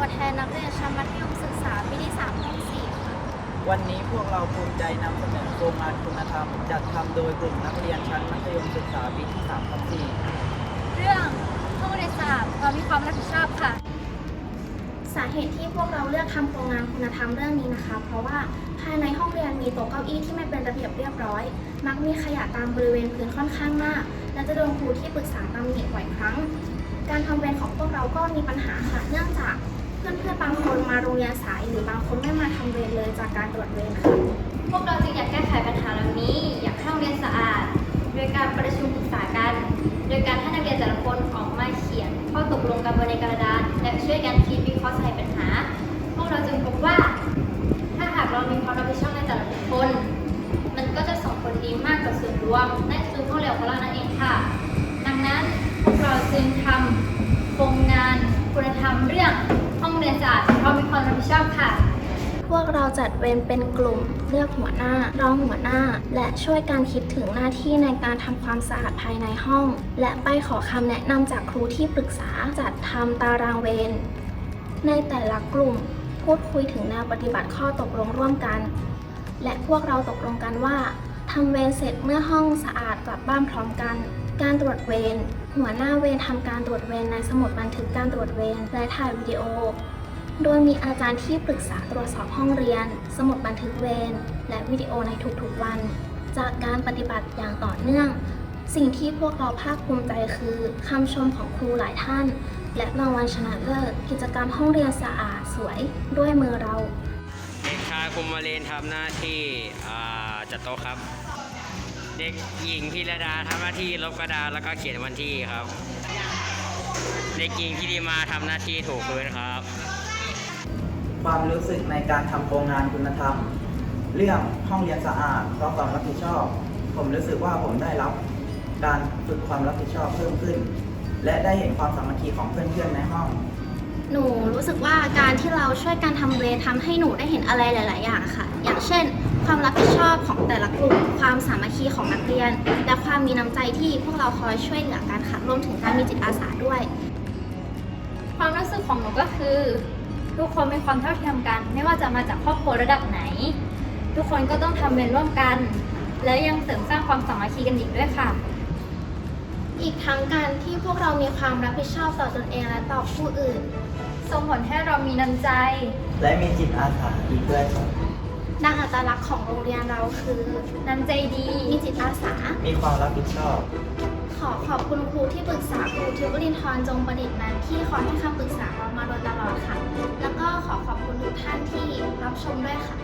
ตัวแทนนักเรียนชั้นมัธยมศึกษาปีที่3ห้อง4ค่ะ วันนี้พวกเราภูมิใจนำเสนอโครงงานคุณธรรม จัดทำโดยกลุ่มนักเรียนชั้นมัธยมศึกษาปีที่3สี่เรื่องผู้ในสามเรามีความรับผิดชอบค่ะ สาเหตุที่พวกเราเลือกทำโครงงานคุณธรรมเรื่องนี้นะคะ เพราะว่าภายในห้องเรียนมีโต๊ะเก้าอี้ที่ไม่เป็นระเบียบเรียบร้อย มักมีขยะตามบริเวณพื้นค่อนข้างมาก และจะโดนครูที่ปรึกษาตำหนิบ่อยครั้ง การทำเวรของพวกเราก็มีปัญหาค่ะ เนื่องจาก เพื่อนๆบางคนมาโรงเรียนสายหรือบางคนไม่มาทำเวรเลยจากการตรวจเวรค่ะพวกเราจึงอยากแก้ไขปัญหาเหล่านี้ อยากให้โรงเรียนสะอาด โดยการประชุมปรึกษากัน โดยการให้นักเรียนแต่ละคนออกมาเขียนข้อตกลงกันบนในกระดานและช่วยกันคิดวิเคราะห์สาเหตุปัญหา พวกเราจึงพบว่า ถ้าหากเรามีความรับผิดชอบในแต่ละคคลมันก็จะส่งผลดีมากกับส่วนรวมและคือพวกเราของเรานั่นเองค่ะ ดังนั้นพวกเราจึงทำโครงงานคุณธรรมเรื่อง ห้องเรียนสะอาเพราะมีความรับผิดชอบค่ะ พวกเราจัดเวรเป็นกลุ่มเลือกหัวหน้า รองหัวหน้า และช่วยการคิดถึงหน้าที่ในการทำความสะอาดภายในห้อง และไปขอคำแนะนำจากครูที่ปรึกษาจัดทำตารางเวรในแต่ละกลุ่มพูดคุยถึงแนวปฏิบัติข้อตกลงร่วมกัน และพวกเราตกลงกันว่าทำเวรเสร็จเมื่อห้องสะอาดกลับบ้านพร้อมกัน การตรวจเวรหัวหน้าเวรทำการตรวจเวรในสมุดบันทึกการตรวจเวรและถ่ายวิดีโอ โดยมีอาจารย์ที่ปรึกษาตรวจสอบห้องเรียน สมุดบันทึกเวร และวิดีโอในทุกๆวัน จากการปฏิบัติอย่างต่อเนื่อง สิ่งที่พวกเราภาคภูมิใจคือคำชมของครูหลายท่าน และรางวัลชนะเลิศกิจกรรมห้องเรียนสะอาดสวยด้วยมือเราเด็กชายคุมมาเรนทำหน้าที่จัดโต๊ะครับ เด็กหญิงพิรดาทำหน้าที่ลบกระดาษแล้วก็เขียนวันที่ครับ เด็กหญิงพิริมาทำหน้าที่ถูพื้นครับ ความรู้สึกในการทำโครงงานคุณธรรม เรื่องห้องเรียนสะอาดเพราะความรับผิดชอบ ผมรู้สึกว่าผมได้รับการฝึกความรับผิดชอบเพิ่มขึ้น และได้เห็นความสามัคคีของเพื่อนๆในห้อง หนูรู้สึกว่าการที่เราช่วยกันทำเวรทำให้หนูได้เห็นอะไรหลาย ๆ อย่างค่ะ อย่างเช่น ความรับผิดชอบของแต่ละกลุ่ม ความสามัคคีของนักเรียน และความมีน้ำใจที่พวกเราคอยช่วยเหลือกันค่ะรวมถึงการมีจิตอาสาด้วย ความรู้สึกของหนูก็คือ ทุกคนมีความเท่าเทียมกัน ไม่ว่าจะมาจากครอบครัวระดับไหน ทุกคนก็ต้องทำเวรร่วมกัน และยังเสริมสร้างความสามัคคีกันอีกด้วยค่ะ อีกทั้งการที่พวกเรามีความรับผิดชอบต่อตนเองและต่อผู้อื่น ส่งผลให้เรามีน้ำใจ และมีจิตอาสาอีกด้วยครับดังอัตลักษณ์ของโรงเรียนเราคือน้ำใจดี มีจิตอาสา มีความรับผิดชอบ ขอขอบคุณครูที่ปรึกษาครูทิวบรินทร์จงประดิษฐ์นั้นที่คอยให้คำปรึกษาเรามาโดยตลอดค่ะ แล้วก็ขอขอบคุณทุกท่านที่รับชมด้วยค่ะ